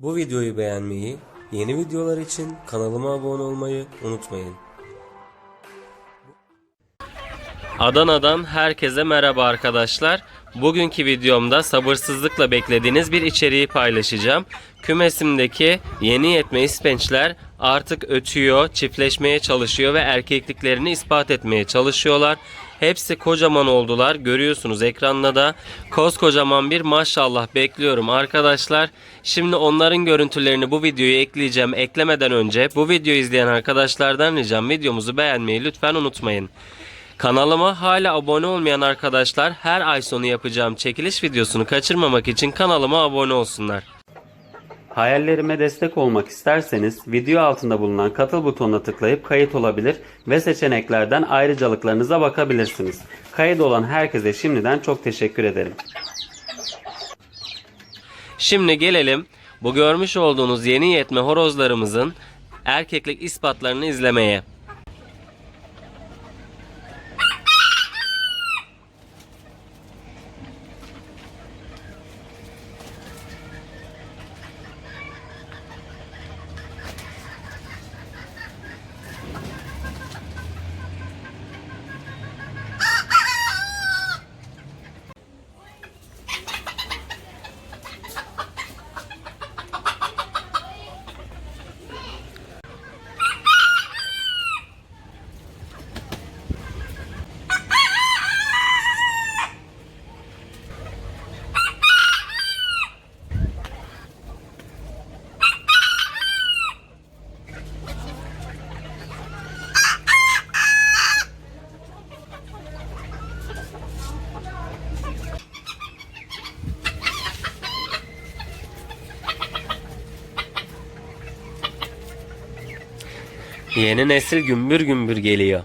Bu videoyu beğenmeyi, yeni videolar için kanalıma abone olmayı unutmayın. Adana'dan herkese merhaba arkadaşlar. Bugünkü videomda sabırsızlıkla beklediğiniz bir içeriği paylaşacağım. Kümesimdeki yeni yetme ispençler artık ötüyor, çiftleşmeye çalışıyor ve erkekliklerini ispat etmeye çalışıyorlar. Hepsi kocaman oldular. Görüyorsunuz ekranda da koskocaman bir maşallah bekliyorum arkadaşlar. Şimdi onların görüntülerini bu videoya ekleyeceğim. Eklemeden önce bu videoyu izleyen arkadaşlardan ricam videomuzu beğenmeyi lütfen unutmayın. Kanalıma hala abone olmayan arkadaşlar her ay sonu yapacağım çekiliş videosunu kaçırmamak için kanalıma abone olsunlar. Hayallerime destek olmak isterseniz video altında bulunan katıl butonuna tıklayıp kayıt olabilir ve seçeneklerden ayrıcalıklarınıza bakabilirsiniz. Kayıt olan herkese şimdiden çok teşekkür ederim. Şimdi gelelim bu görmüş olduğunuz yeni yetme horozlarımızın erkeklik ispatlarını izlemeye. Yeni nesil gümbür gümbür geliyor.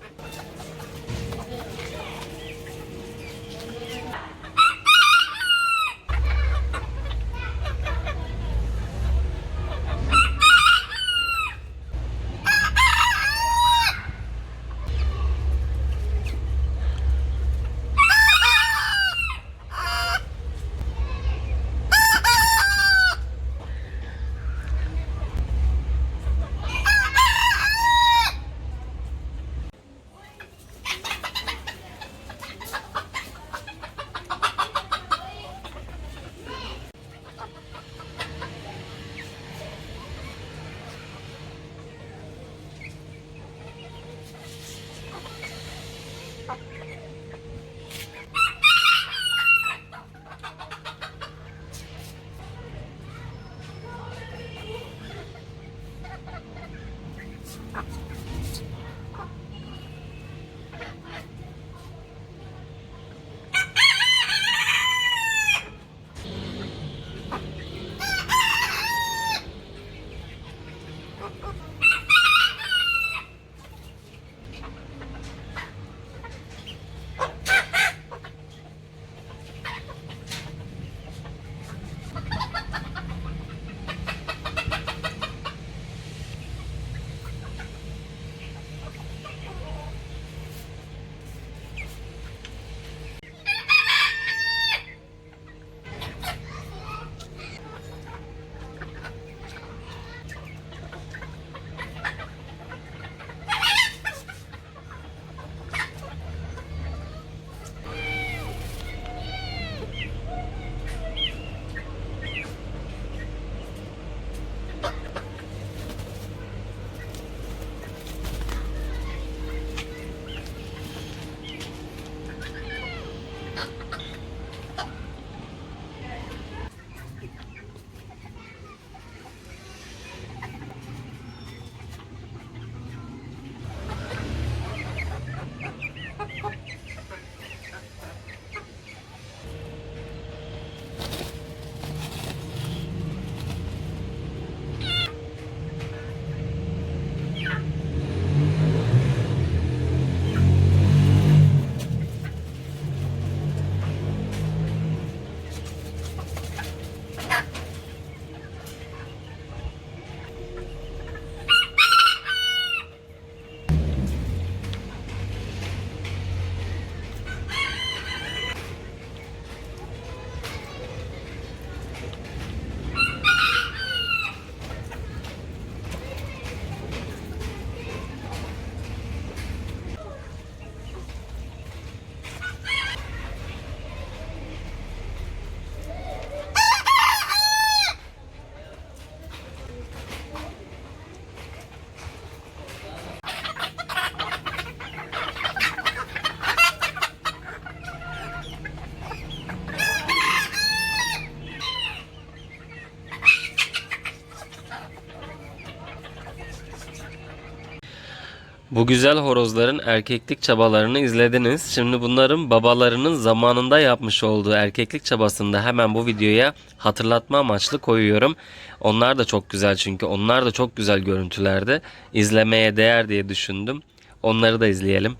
Bu güzel horozların erkeklik çabalarını izlediniz. Şimdi bunların babalarının zamanında yapmış olduğu erkeklik çabasını da hemen bu videoya hatırlatma amaçlı koyuyorum. Onlar da çok güzel çünkü onlar da çok güzel görüntülerdi. İzlemeye değer diye düşündüm. Onları da izleyelim.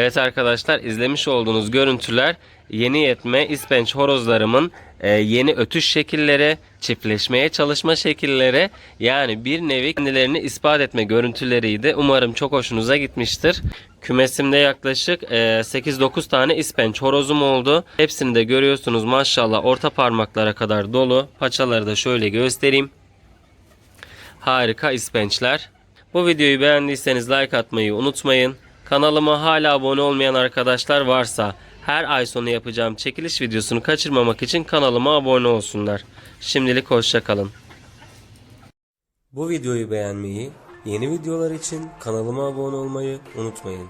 Evet arkadaşlar izlemiş olduğunuz görüntüler yeni yetme ispenç horozlarımın e, yeni ötüş şekilleri, çiftleşmeye çalışma şekilleri yani bir nevi kendilerini ispat etme görüntüleriydi. Umarım çok hoşunuza gitmiştir. Kümesimde yaklaşık e, 8-9 tane ispenç horozum oldu. Hepsini de görüyorsunuz maşallah orta parmaklara kadar dolu. Paçaları da şöyle göstereyim. Harika ispençler. Bu videoyu beğendiyseniz like atmayı unutmayın. Kanalıma hala abone olmayan arkadaşlar varsa her ay sonu yapacağım çekiliş videosunu kaçırmamak için kanalıma abone olsunlar. Şimdilik hoşçakalın. Bu videoyu beğenmeyi, yeni videolar için kanalıma abone olmayı unutmayın.